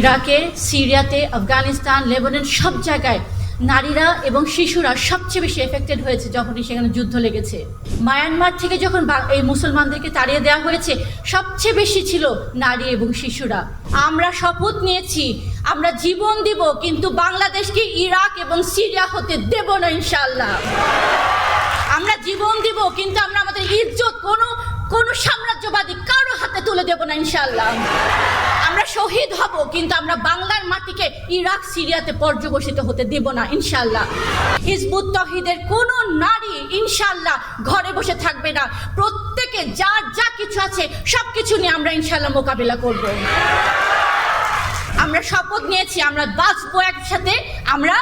ইরাকে, সিরিয়াতে, আফগানিস্তান, লেবানন সব জায়গায় নারীরা এবং শিশুরা সবচেয়ে বেশি এফেক্টেড হয়েছে যখনই সেখানে যুদ্ধ লেগেছে। মায়ানমার থেকে যখন এই মুসলমানদেরকে তাড়িয়ে দেওয়া হয়েছে, সবচেয়ে বেশি ছিল নারী এবং শিশুরা। আমরা শপথ নিয়েছি, আমরা জীবন দিব, কিন্তু বাংলাদেশকে ইরাক এবং সিরিয়া হতে দেব না ইনশাল্লাহ আমরা জীবন দিব, কিন্তু আমরা আমাদের ইজ্জত কোনো কোনো সাম্রাজ্যবাদী কারও হাতে তুলে দেব না ইনশাল্লাহ আমরা শহীদ হব, কিন্তু আমরা বাংলার মাটিকে ইরাক, সিরিয়াতে পর্যবসিত হতে দেব না ইনশাল্লাহ হিজবুত তহিদের কোনো নারী ইনশাল্লাহ ঘরে বসে থাকবে না। প্রত্যেকে যার যা কিছু আছে সব কিছু নিয়ে আমরা ইনশাল্লাহ মোকাবিলা করব। আমরা শপথ নিয়েছি, আমরা বাঁচবো একসাথে, আমরা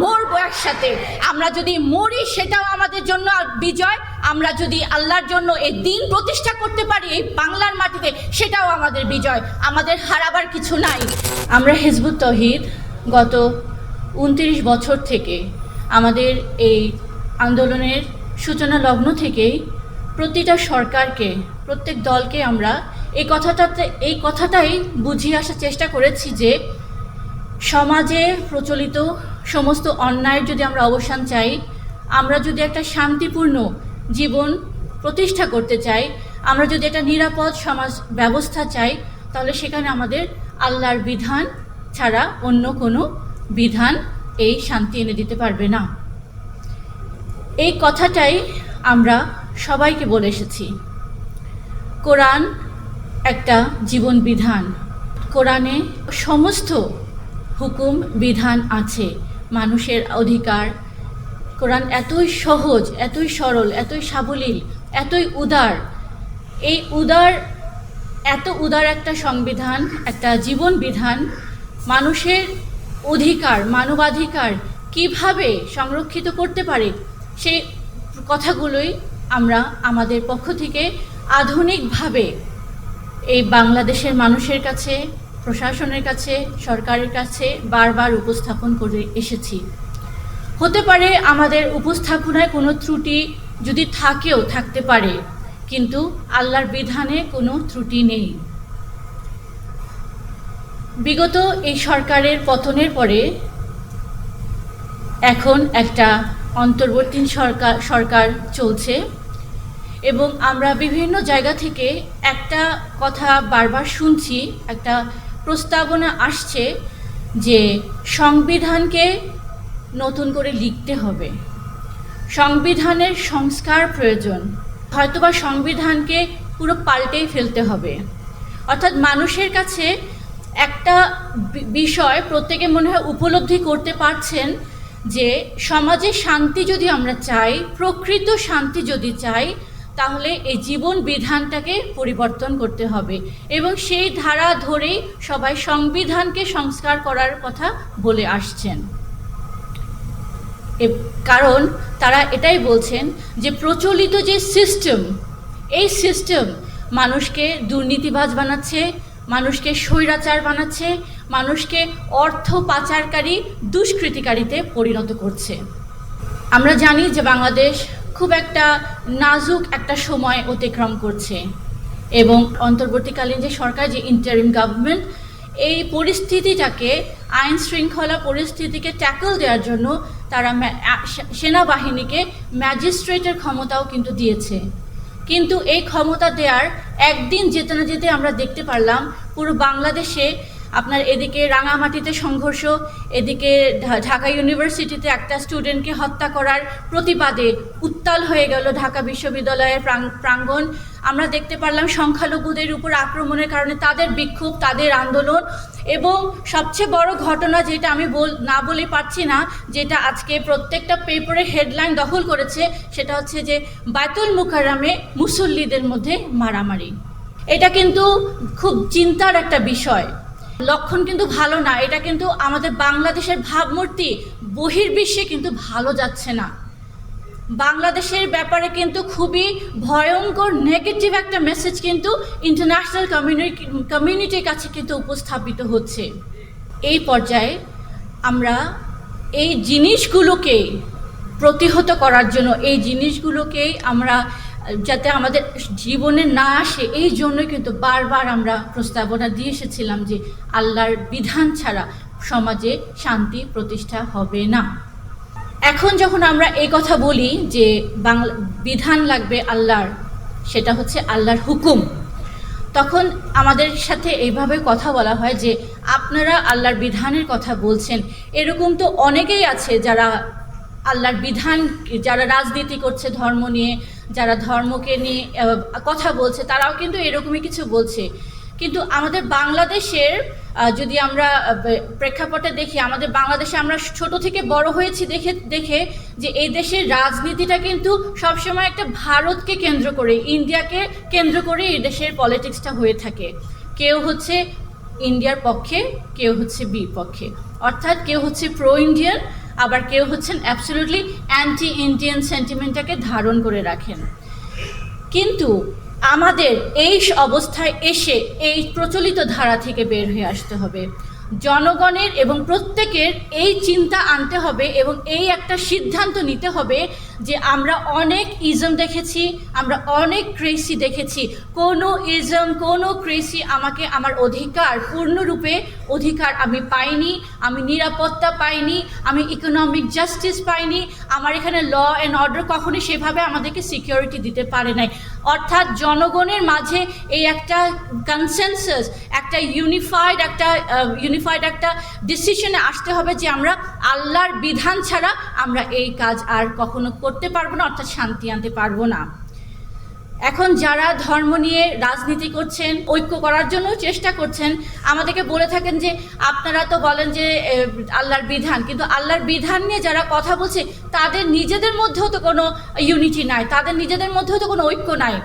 মরবো একসাথে। আমরা যদি মরি, সেটাও আমাদের জন্য বিজয়। আমরা যদি আল্লাহর জন্য এই দিন প্রতিষ্ঠা করতে পারি, এই বাংলার মাটিতে, সেটাও আমাদের বিজয়। আমাদের হারাবার কিছু নাই। আমরা হিজবুত তহিদ, গত উনত্রিশ বছর থেকে আমাদের এই আন্দোলনের সূচনা লগ্ন থেকেই প্রতিটা সরকারকে, প্রত্যেক দলকে আমরা এই কথাটাতে, এই কথাটাই বুঝিয়ে আসার চেষ্টা করেছি যে সমাজে প্রচলিত সমস্ত অন্যায়ের যদি আমরা অবসান চাই, আমরা যদি একটা শান্তিপূর্ণ জীবন প্রতিষ্ঠা করতে চাই, আমরা যদি একটা নিরাপদ সমাজ ব্যবস্থা চাই, তাহলে সেখানে আমাদের আল্লাহর বিধান ছাড়া অন্য কোনো বিধান এই শান্তি এনে দিতে পারবে না। এই কথাটাই আমরা সবাইকে বলে এসেছি। কোরআন একটা জীবন বিধান। কোরআনে সমস্ত হুকুম, বিধান আছে। মানুষের অধিকার। কোরআন এতই সহজ, এতই সরল, এতই সাবলীল, এতই উদার। এই উদার, এত উদার একটা সংবিধান, একটা জীবন বিধান, মানুষের অধিকার, মানবাধিকার কীভাবে সংরক্ষিত করতে পারে, সেই কথাগুলোই আমরা আমাদের পক্ষ থেকে আধুনিকভাবে এই বাংলাদেশের মানুষের কাছে, প্রশাসনের কাছে, সরকারের কাছে বারবার উপস্থাপন করে এসেছি। হতে পারে আমাদের উপস্থাপনায় কোনো ত্রুটি যদি থাকেও, থাকতে পারে, কিন্তু আল্লাহর বিধানে কোনো ত্রুটি নেই। বিগত এই সরকারের পতনের পরে এখন একটা অন্তর্বর্তী সরকার সরকার চলছে। এবং আমরা বিভিন্ন জায়গা থেকে একটা কথা বারবার শুনছি, একটা প্রস্তাবনা আসছে যে সংবিধানকে নতুন করে লিখতে হবে। সংবিধানের সংস্কার প্রয়োজন। হয়তোবা সংবিধানকে পুরো পাল্টেই ফেলতে হবে। অর্থাৎ মানুষের কাছে একটা বিষয় প্রত্যেকে মনে হয় উপলব্ধি করতে পারছেন যে সমাজে শান্তি যদি আমরা চাই, প্রকৃত শান্তি যদি চাই তাহলে এই জীবন বিধানটাকে পরিবর্তন করতে হবে। এবং সেই ধারা ধরেই সবাই সংবিধানকে সংস্কার করার কথা বলে আসছেন। কারণ তারা এটাই বলছেন যে প্রচলিত যে সিস্টেম এই সিস্টেম মানুষকে দুর্নীতিবাজ বানাচ্ছে, মানুষকে স্বৈরাচার বানাচ্ছে, মানুষকে অর্থ পাচারকারী দুষ্কৃতিকারীতে পরিণত করছে। আমরা জানি যে বাংলাদেশ খুব একটা নাজুক একটা সময় অতিক্রম করছে। এবং অন্তর্বর্তীকালীন যে সরকার, যে ইন্টারিম গভর্নমেন্ট এই পরিস্থিতিটাকে, আইন শৃঙ্খলা পরিস্থিতিকে ট্যাকল দেওয়ার জন্য তারা সেনাবাহিনীকে ম্যাজিস্ট্রেটের ক্ষমতাও কিন্তু দিয়েছে। কিন্তু এই ক্ষমতা দেওয়ার একদিন যেতে না যেতে আমরা দেখতে পারলাম, পুরো বাংলাদেশে আপনার এদিকে রাঙামাটিতে সংঘর্ষ, এদিকে ঢাকা ইউনিভার্সিটিতে একটা স্টুডেন্টকে হত্যা করার প্রতিবাদে উত্তাল হয়ে গেল ঢাকা বিশ্ববিদ্যালয়ের প্রাঙ্গণ। আমরা দেখতে পারলাম সংখ্যালঘুদের উপর আক্রমণের কারণে তাদের বিক্ষোভ, তাদের আন্দোলন এবং সবচেয়ে বড় ঘটনা যেটা আমি বল, না বলে পারছি না, যেটা আজকে প্রত্যেকটা পেপারে হেডলাইন দখল করেছে, সেটা হচ্ছে যে বায়তুল মুকাররামে মুসল্লিদের মধ্যে মারামারি। এটা কিন্তু খুব চিন্তার একটা বিষয়। লক্ষণ কিন্তু ভালো না, এটা কিন্তু আমাদের বাংলাদেশের ভাবমূর্তি। বহির্বিশ্বে কিন্তু ভালো যাচ্ছে না। বাংলাদেশের ব্যাপারে কিন্তু খুবই ভয়ঙ্কর নেগেটিভ একটা মেসেজ কিন্তু ইন্টারন্যাশনাল কমিউনিটি কমিউনিটির কাছে কিন্তু উপস্থাপিত হচ্ছে। এই পর্যায়ে আমরা এই জিনিসগুলোকে প্রতিহত করার জন্য, এই জিনিসগুলোকেই আমরা যাতে আমাদের জীবনে না আসে, এই জন্যই কিন্তু বারবার আমরা প্রস্তাবনা দিয়ে এসেছিলাম যে আল্লাহর বিধান ছাড়া সমাজে শান্তি প্রতিষ্ঠা হবে না। এখন যখন আমরা এই কথা বলি যে বাংলা, বিধান লাগবে আল্লাহর, সেটা হচ্ছে আল্লাহর হুকুম। তখন আমাদের সাথে এইভাবে কথা বলা হয় যে আপনারা আল্লাহর বিধানের কথা বলছেন। এরকম তো অনেকেই আছে যারা আল্লাহর বিধান, যারা রাজনীতি করছে ধর্ম নিয়ে যারা ধর্মকে নিয়ে কথা বলছে, তারাও কিন্তু এরকমই কিছু বলছে। কিন্তু আমাদের বাংলাদেশের যদি আমরা প্রেক্ষাপটে দেখি, আমাদের বাংলাদেশে আমরা ছোট থেকে বড় হয়েছি দেখে দেখে যে এই দেশের রাজনীতিটা কিন্তু সবসময় একটা ভারতকে কেন্দ্র করে, ইন্ডিয়াকে কেন্দ্র করে এই দেশের পলিটিক্সটা হয়ে থাকে। কেউ হচ্ছে ইন্ডিয়ার পক্ষে, কেউ হচ্ছে বিপক্ষে। অর্থাৎ কেউ হচ্ছে প্রো ইন্ডিয়ান আবার কেউ হচ্ছেন অ্যাবসলিউটলি অ্যান্টি ইন্ডিয়ান সেন্টিমেন্টটাকে ধারণ করে রাখেন। কিন্তু আমাদের এই অবস্থায় এসে এই প্রচলিত ধারা থেকে বের হয়ে আসতে হবে। জনগণের এবং প্রত্যেকের এই চিন্তা আনতে হবে এবং এই একটা সিদ্ধান্ত নিতে হবে যে আমরা অনেক ইজম দেখেছি, আমরা অনেক ক্রেসি দেখেছি। কোনো ইজম কোনো ক্রেসি আমাকে আমার অধিকার, পূর্ণরূপে অধিকার আমি পাইনি, আমি নিরাপত্তা পাইনি, আমি ইকোনমিক জাস্টিস পাইনি। আমার এখানে ল অ্যান্ড অর্ডার কখনোই সেভাবে আমাদেরকে সিকিউরিটি দিতে পারে নাই। অর্থাৎ জনগণের মাঝে এই একটা কনসেনসাস একটা ইউনিফাইড একটা ইউনিফাইড একটা ডিসিশনে আসতে হবে যে আমরা আল্লাহর বিধান ছাড়া আমরা এই কাজ আর কখনো করতে পারব না, অর্থাৎ শান্তি আনতে পারব না। এখন যারা ধর্ম নিয়ে রাজনীতি করছেন, ঐক্য করার জন্য চেষ্টা করছেন, আমাদেরকে বলে থাকেন যে, আপনারা তো বলেন যে আল্লাহর বিধান, কিন্তু আল্লাহর বিধান নিয়ে যারা কথা বলছে, তাদের নিজেদের মধ্যেও তো কোনো ইউনিটি নাই, তাদের নিজেদের মধ্যেও তো কোনো ঐক্য নাই।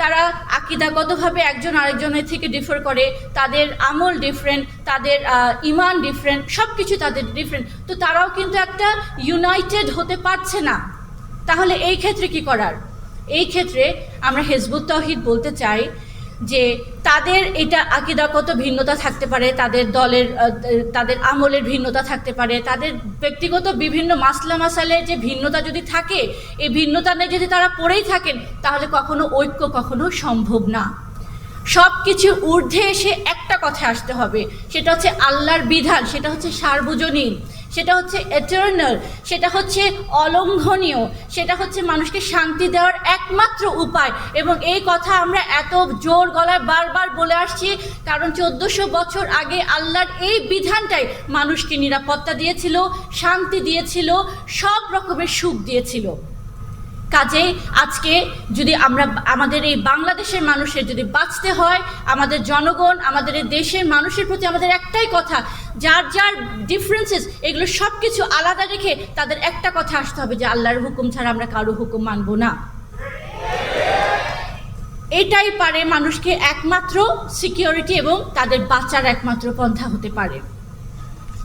তারা আকিদাগতভাবে একজন আরেকজনের থেকে ডিফার করে, তাদের আমল ডিফারেন্ট তাদের ইমান ডিফারেন্ট সব কিছু তাদের ডিফারেন্ট তো তারাও কিন্তু একটা ইউনাইটেড হতে পারছে না। তাহলে এই ক্ষেত্রে কি করার? এই ক্ষেত্রে আমরা হেজবুত তহিদ বলতে চাই যে তাদের এটা আকিদাগত ভিন্নতা থাকতে পারে, তাদের দলের তাদের আমলের ভিন্নতা থাকতে পারে, তাদের ব্যক্তিগত বিভিন্ন মাসলা মাসালের যে ভিন্নতা যদি থাকে, এই ভিন্নতা নিয়ে যদি তারা পড়েই থাকেন, তাহলে কখনো ঐক্য কখনো সম্ভব না। সব কিছু ঊর্ধ্বে এসে একটা কথা আসতে হবে, সেটা হচ্ছে আল্লাহর বিধান, সেটা হচ্ছে সার্বজনীন। সেটা হচ্ছে এটার্নাল সেটা হচ্ছে অলঙ্ঘনীয়, সেটা হচ্ছে মানুষকে শান্তি দেওয়ার একমাত্র উপায়। এবং এই কথা আমরা এত জোর গলায় বারবার বলে আসছি, কারণ চোদ্দোশো বছর আগে আল্লাহর এই বিধানটাই মানুষকে নিরাপত্তা দিয়েছিল, শান্তি দিয়েছিল, সব রকমের সুখ দিয়েছিল। কাজে আজকে যদি আমরা আমাদের এই বাংলাদেশের মানুষের যদি বাঁচতে হয়, আমাদের জনগণ, আমাদের এই দেশের মানুষের প্রতি আমাদের একটাই কথা, যার যার ডিফারেন্সেস এগুলো সব কিছু আলাদা রেখে তাদের একটা কথা আসতে হবে যে আল্লাহর হুকুম ছাড়া আমরা কারও হুকুম মানব না। এটাই পারে মানুষকে একমাত্র সিকিউরিটি এবং তাদের বাঁচার একমাত্র পন্থা হতে পারে।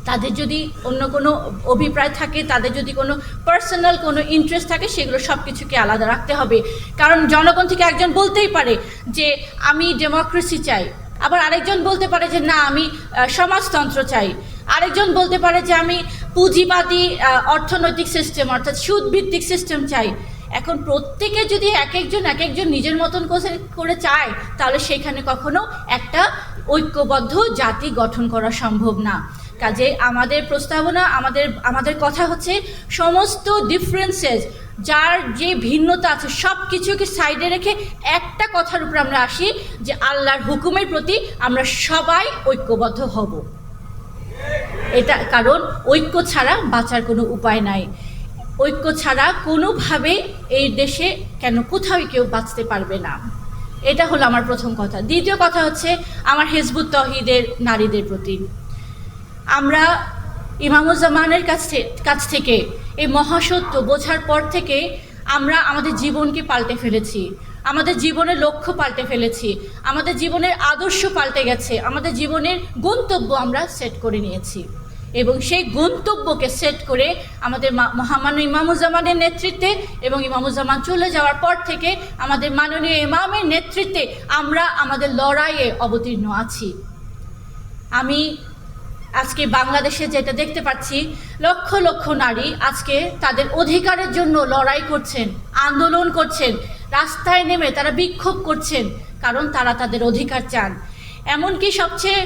তাদের যদি অন্য কোনো অভিপ্রায় থাকে, তাদের যদি কোনো পার্সোনাল কোনো ইন্টারেস্ট থাকে, সেগুলো সব কিছুকে আলাদা রাখতে হবে। কারণ জনগণ থেকে একজন বলতেই পারে যে, আমি ডেমোক্রেসি চাই। আবার আরেকজন বলতে পারে যে, না, আমি সমাজতন্ত্র চাই। আরেকজন বলতে পারে যে, আমি পুঁজিবাদী অর্থনৈতিক সিস্টেম অর্থাৎ সুদভিত্তিক সিস্টেম চাই। এখন প্রত্যেকে যদি এক একজন এক একজন নিজের মতন করে- চায়, তাহলে সেখানে কখনো একটা ঐক্যবদ্ধ জাতি গঠন করা সম্ভব না। কাজে আমাদের প্রস্তাবনা, আমাদের আমাদের কথা হচ্ছে সমস্ত ডিফারেন্সেস যার যে ভিন্নতা আছে সব কিছুকে সাইডে রেখে একটা কথার উপর আমরা আসি যে আল্লাহর হুকুমের প্রতি আমরা সবাই ঐক্যবদ্ধ হব। এটা কারণ ঐক্য ছাড়া বাঁচার কোনো উপায় নাই। ঐক্য ছাড়া কোনোভাবে এই দেশে কেন কোথাও কেউ বাঁচতে পারবে না। এটা হলো আমার প্রথম কথা। দ্বিতীয় কথা হচ্ছে আমার হেজবুত তহিদের নারীদের প্রতি। আমরা ইমামুজ্জামানের কাছ কাছ থেকে এই মহাসত্য বোঝার পর থেকে আমরা আমাদের জীবনকে পাল্টে ফেলেছি। আমাদের জীবনের লক্ষ্য পাল্টে ফেলেছি। আমাদের জীবনের আদর্শ পাল্টে গেছে। আমাদের জীবনের গন্তব্য আমরা সেট করে নিয়েছি। এবং সেই গন্তব্যকে সেট করে আমাদের মহামান্য ইমামুজ্জামানের নেতৃত্বে এবং ইমামুজ্জামান চলে যাওয়ার পর থেকে আমাদের মাননীয় ইমামের নেতৃত্বে আমরা আমাদের লড়াইয়ে অবতীর্ণ আছি। আমি আজকে বাংলাদেশে যেটা দেখতে পাচ্ছি, লক্ষ লক্ষ নারী আজকে তাদের অধিকারের জন্য লড়াই করছেন, আন্দোলন করছেন, রাস্তায় নেমে তারা বিক্ষোভ করছেন, কারণ তারা তাদের অধিকার চান। এমনকি সবচেয়ে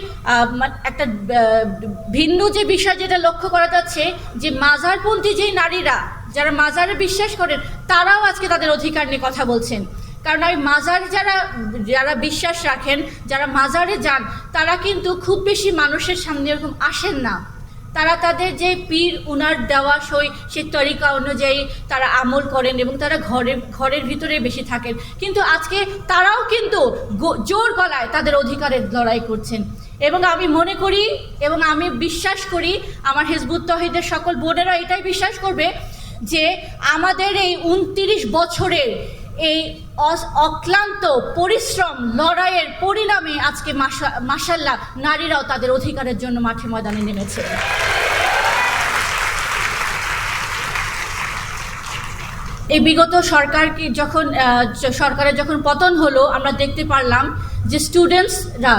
একটা ভিন্ন যে বিষয় যেটা লক্ষ্য করা যাচ্ছে, যে মাজারপন্থী যে নারীরা, যারা মাজারে বিশ্বাস করেন, তারাও আজকে তাদের অধিকার নিয়ে কথা বলছেন। কারণ ওই মাজার যারা যারা বিশ্বাস রাখেন, যারা মাজারে যান, তারা কিন্তু খুব বেশি মানুষের সামনে এরকম আসেন না। তারা তাদের যে পীর উনার দেওয়া সই সে তরিকা অনুযায়ী তারা আমল করেন এবং তারা ঘরের ঘরের ভিতরে বেশি থাকেন। কিন্তু আজকে তারাও কিন্তু জোর গলায় তাদের অধিকারের লড়াই করছেন। এবং আমি মনে করি এবং আমি বিশ্বাস করি, আমার হিজবুত তহিদের সকল বোনেরা এটাই বিশ্বাস করবে যে আমাদের এই উনত্রিশ বছরের এই অক্লান্ত পরিশ্রম লড়াইয়ের পরিণামে আজকে মাসা- মাসাল্লাহ নারীরাও তাদের অধিকারের জন্য মাঠে ময়দানে নেমেছে। এই বিগত সরকারকে যখন সরকারের যখন পতন হলো, আমরা দেখতে পারলাম যে স্টুডেন্টসরা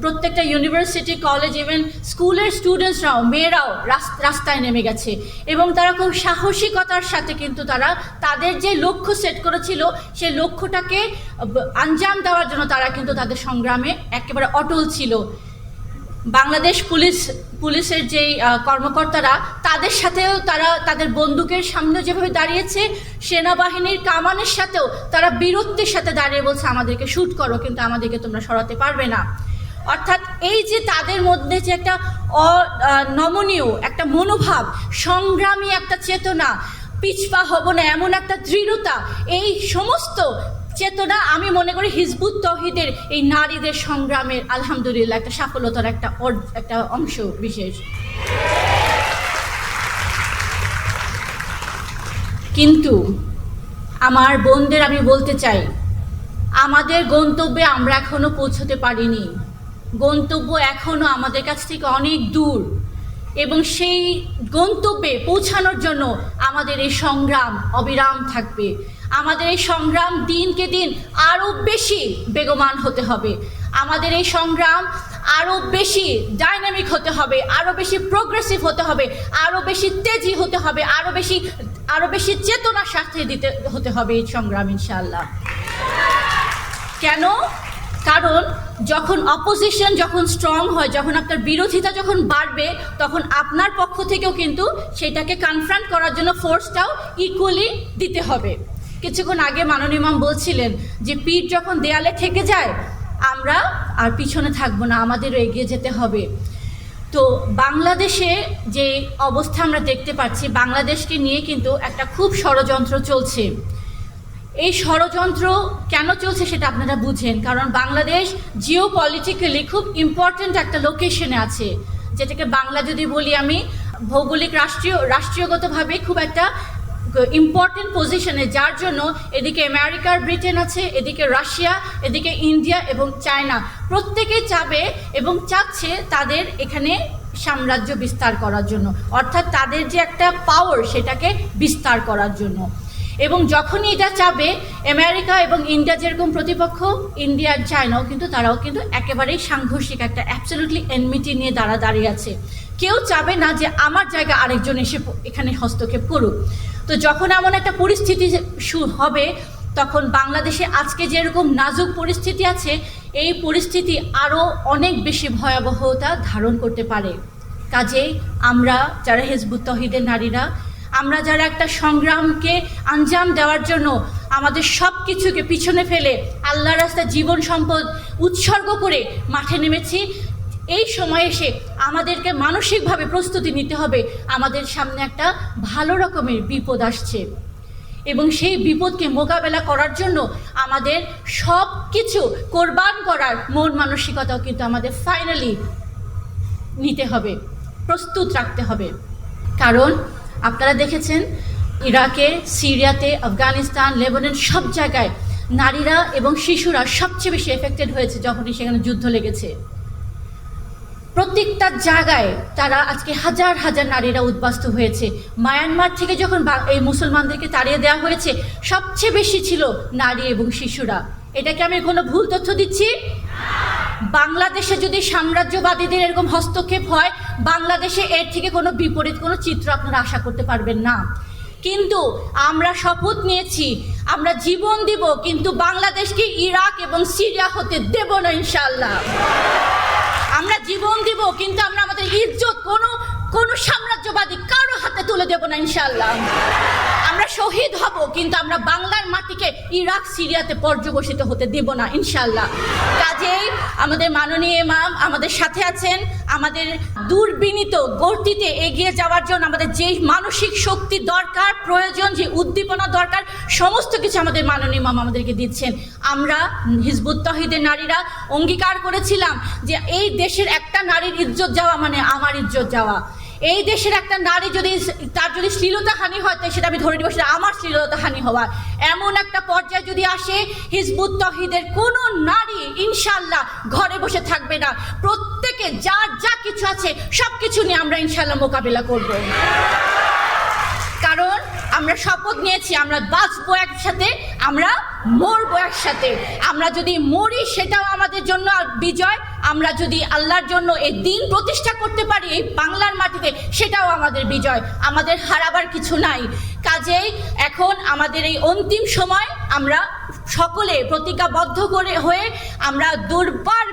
প্রত্যেকটা ইউনিভার্সিটি কলেজ ইভেন স্কুলের স্টুডেন্টসরাও মেয়েরাও রাস- রাস্তায় নেমে গেছে। এবং তারা খুব সাহসিকতার সাথে কিন্তু তারা তাদের যে লক্ষ্য সেট করেছিল সেই লক্ষ্যটাকে আঞ্জাম দেওয়ার জন্য তারা কিন্তু তাদের সংগ্রামে একেবারে অটল ছিল। বাংলাদেশ পুলিশ পুলিশের আহ, কর্মকর্তারা তাদের সাথেও তারা তাদের বন্দুকের সামনে যেভাবে দাঁড়িয়েছে সেনাবাহিনীর কামানের সাথেও তারা বীরত্বের সাথে দাঁড়িয়ে বলছে আমাদেরকে শ্যুট করো কিন্তু আমাদেরকে তোমরা সরাতে পারবে না। অর্থাৎ এই যে তাদের মধ্যে যে একটা অনমনীয় একটা মনোভাব সংগ্রামী একটা চেতনা পিছপা হব না এমন একটা দৃঢ়তা এই সমস্ত চেতনা, আমি মনে করি হিজবুত তহিদের এই নারীদের সংগ্রামের আলহামদুলিল্লাহ একটা সাফল্যতার একটা একটা অংশ বিশেষ। কিন্তু আমার বোনদের আমি বলতে চাই, আমাদের গন্তব্যে আমরা এখনও পৌঁছতে পারিনি। গন্তব্য এখনও আমাদের কাছ থেকে অনেক দূর এবং সেই গন্তব্যে পৌঁছানোর জন্য আমাদের এই সংগ্রাম অবিরাম থাকবে। আমাদের এই সংগ্রাম দিনকে দিন আরও বেশি বেগমান হতে হবে। আমাদের এই সংগ্রাম আরও বেশি ডাইনামিক হতে হবে আরও বেশি প্রোগ্রেসিভ হতে হবে আরও বেশি তেজি হতে হবে আরও বেশি আরও বেশি চেতনার সাথে দিতে, হতে হবে এই সংগ্রাম ইনশাল্লাহ কেন? কারণ যখন অপোজিশন যখন স্ট্রং হয়, যখন আপনার বিরোধিতা যখন বাড়বে, তখন আপনার পক্ষ থেকেও কিন্তু সেটাকে কনফ্রন্ট করার জন্য ফোর্সটাও ইকুয়ালি দিতে হবে। কিছুক্ষণ আগে মাননীয় ইমাম বলছিলেন যে পিঠ যখন দেয়ালে ঠেকে যায়, আমরা আর পিছনে থাকব না, আমাদেরও এগিয়ে যেতে হবে। তো বাংলাদেশে যে অবস্থা আমরা দেখতে পাচ্ছি, বাংলাদেশকে নিয়ে কিন্তু একটা খুব ষড়যন্ত্র চলছে। এই ষড়যন্ত্র কেন চলছে সেটা আপনারা বুঝেন, কারণ বাংলাদেশ জিও পলিটিক্যালি খুব ইম্পর্ট্যান্ট একটা লোকেশনে আছে। যেটাকে বাংলা যদি বলি আমি, ভৌগোলিক, রাষ্ট্রীয়, রাষ্ট্রীয়গতভাবে খুব একটা ইম্পর্টেন্ট পজিশনে যার জন্য এদিকে আমেরিকার ব্রিটেন আছে, এদিকে রাশিয়া, এদিকে ইন্ডিয়া এবং চায়না। প্রত্যেকেই চাবে এবং চাচ্ছে তাদের এখানে সাম্রাজ্য বিস্তার করার জন্য। অর্থাৎ তাদের যে একটা পাওয়ার সেটাকে বিস্তার করার জন্য। এবং যখনই এটা চাবে, আমেরিকা এবং ইন্ডিয়া যেরকম প্রতিপক্ষ, ইন্ডিয়া আর চায়নাও কিন্তু তারাও কিন্তু একেবারেই সাংঘর্ষিক একটা অ্যাবসলিউটলি এনমিটি নিয়ে দাঁড়া দাঁড়িয়ে আছে। কেউ চাবে না যে আমার জায়গা আরেকজন এসে এখানে হস্তক্ষেপ করুক। তো যখন এমন একটা পরিস্থিতি হবে, তখন বাংলাদেশে আজকে যেরকম নাজুক পরিস্থিতি আছে, এই পরিস্থিতি আরও অনেক বেশি ভয়াবহতা ধারণ করতে পারে। কাজেই আমরা যারা হেজবুত তহিদের নারীরা, আমরা যারা একটা সংগ্রামকে আঞ্জাম দেওয়ার জন্য আমাদের সব কিছুকে পিছনে ফেলে আল্লাহ রাস্তায় জীবন সম্পদ উৎসর্গ করে মাঠে নেমেছি এই সময় এসে আমাদেরকে মানসিকভাবে প্রস্তুতি নিতে হবে। আমাদের সামনে একটা ভালো রকমের বিপদ আসছে। এবং সেই বিপদকে মোকাবেলা করার জন্য আমাদের সব কিছু কোরবান করার মন মানসিকতাও কিন্তু আমাদের ফাইনালি নিতে হবে, প্রস্তুত রাখতে হবে। কারণ আপনারা দেখেছেন, ইরাকে, সিরিয়াতে, আফগানিস্তান, লেবানন সব জায়গায় নারীরা এবং শিশুরা সবচেয়ে বেশি এফেক্টেড হয়েছে যখনই সেখানে যুদ্ধ লেগেছে। প্রত্যেকটা জায়গায় তারা আজকে হাজার হাজার নারীরা উদ্বাস্ত হয়েছে। মায়ানমার থেকে যখন এই মুসলমানদেরকে তাড়িয়ে দেওয়া হয়েছে, সবচেয়ে বেশি ছিল নারী এবং শিশুরা। এটাকে আমি কোনো ভুল তথ্য দিচ্ছি? বাংলাদেশে যদি সাম্রাজ্যবাদীদের এরকম হস্তক্ষেপ হয়, বাংলাদেশে এর থেকে কোনো বিপরীত কোনো চিত্র আপনারা আশা করতে পারবেন না। কিন্তু আমরা শপথ নিয়েছি, আমরা জীবন দিব, কিন্তু বাংলাদেশকে ইরাক এবং সিরিয়া হতে দেব না ইনশাল্লাহ আমরা জীবন দিব, কিন্তু আমরা আমাদের ইজ্জত কোনো কোনো সাম্রাজ্যবাদী কারও হাতে তুলে দেব না ইনশাল্লাহ শহীদ হব, কিন্তু আমরা বাংলার মাটিকে ইরাক, সিরিয়াতে পর্যবসিত হতে দেব না ইনশাল্লাহ কাজেই আমাদের মাননীয় ইমাম আমাদের সাথে আছেন, আমাদের দুর্বিনীত গর্তিতে এগিয়ে যাওয়ার জন্য আমাদের যে মানসিক শক্তি দরকার, প্রয়োজন, যে উদ্দীপনা দরকার, সমস্ত কিছু আমাদের মাননীয় ইমাম আমাদেরকে দিচ্ছেন। আমরা হিজবুত তহিদের নারীরা অঙ্গীকার করেছিলাম যে এই দেশের একটা নারীর ইজ্জত যাওয়া মানে আমার ইজ্জত যাওয়া। এই দেশের একটা নারী যদি তার যদি শ্লীলতা হানি হয়, তাই সেটা আমি ধরে নিব, সেটা আমার শ্লীলতা হানি হওয়ার। এমন একটা পর্যায়ে যদি আসে, হিজবুত তহিদের কোনো নারী ইনশাল্লাহ ঘরে বসে থাকবে না। প্রত্যেকে যার যা কিছু আছে সব কিছু নিয়ে আমরা ইনশাল্লাহ মোকাবিলা করব। আমরা শপথ নিয়েছি, আমরা বাঁচবো একসাথে, আমরা মরবো একসাথে। আমরা যদি মরি, সেটাও আমাদের জন্য বিজয়। আমরা যদি আল্লাহর জন্য এই দিন প্রতিষ্ঠা করতে পারি, এই বাংলার মাটিতে, সেটাও আমাদের বিজয়। আমাদের হারাবার কিছু নাই। কাজেই এখন আমাদের এই অন্তিম সময়, আমরা সকলে প্রতিজ্ঞাবদ্ধ করে হয়ে আমরা দুর্বার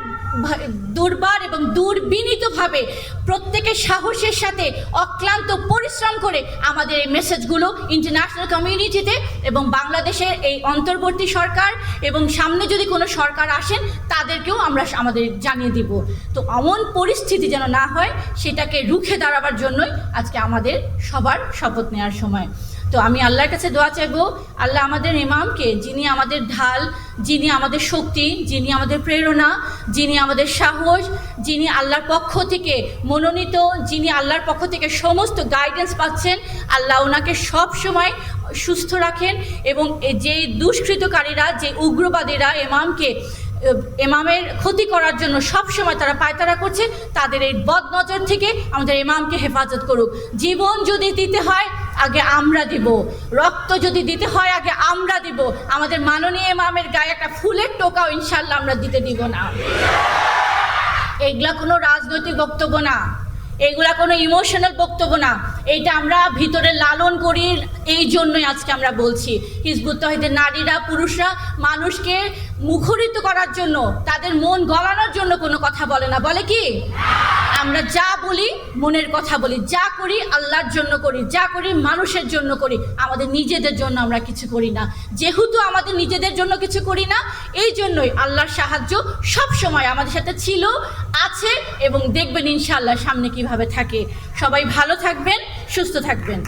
দুর্বার এবং দুর্বিনীতভাবে প্রত্যেকের সাহসের সাথে অক্লান্ত পরিশ্রম করে আমাদের এই মেসেজগুলো ইন্টারন্যাশনাল কমিউনিটিতে এবং বাংলাদেশের এই অন্তর্বর্তী সরকার এবং সামনে যদি কোনো সরকার আসেন, তাদেরকেও আমরা আমাদের জানিয়ে দিব। তো এমন পরিস্থিতি যেন না হয়, সেটাকে রুখে দাঁড়াবার জন্যই আজকে আমাদের সবার শপথ নেওয়ার সময়। তো আমি আল্লাহর কাছে দোয়া চাইব, আল্লাহ আমাদের ইমামকে, যিনি আমাদের ঢাল, যিনি আমাদের শক্তি, যিনি আমাদের প্রেরণা, যিনি আমাদের সাহস, যিনি আল্লাহর পক্ষ থেকে মনোনীত, যিনি আল্লাহর পক্ষ থেকে সমস্ত গাইডেন্স পাচ্ছেন, আল্লাহ ওনাকে সব সময় সুস্থ রাখেন এবং যে দুষ্কৃতকারীরা, যে উগ্রবাদীরা ইমামকে এমামের ক্ষতি করার জন্য সব সময় তারা পায়তারা করছে, তাদের এই বদ নজর থেকে আমাদের ইমামকে হেফাজত করুক। জীবন যদি দিতে হয় আগে আমরা দিব। রক্ত যদি দিতে হয়, আগে আমরা দিব। আমাদের মাননীয় ইমামের গায়ে একটা ফুলের টোকাও ইনশাল্লাহ আমরা দিতে দিব না। এগুলা কোনো রাজনৈতিক বক্তব্য না। এগুলা কোনো ইমোশনাল বক্তব্য না। এইটা আমরা ভিতরে লালন করি, এই জন্যই আজকে আমরা বলছি। হিজবুত তহিদের নারীরা, পুরুষরা মানুষকে মুখরিত করার জন্য, তাদের মন গলানোর জন্য কোনো কথা বলে না। বলে কি? আমরা যা বলি, মনের কথা বলি। যা করি, আল্লাহর জন্য করি। যা করি, মানুষের জন্য করি। আমাদের নিজেদের জন্য আমরা কিছু করি না। যেহেতু আমাদের নিজেদের জন্য কিছু করি না, এই জন্যই আল্লাহর সাহায্য সব সময় আমাদের সাথে ছিল, আছে এবং দেখবেন ইনশাআল্লাহ সামনে কীভাবে থাকে। সবাই ভালো থাকবেন সুস্থ থাকবেন।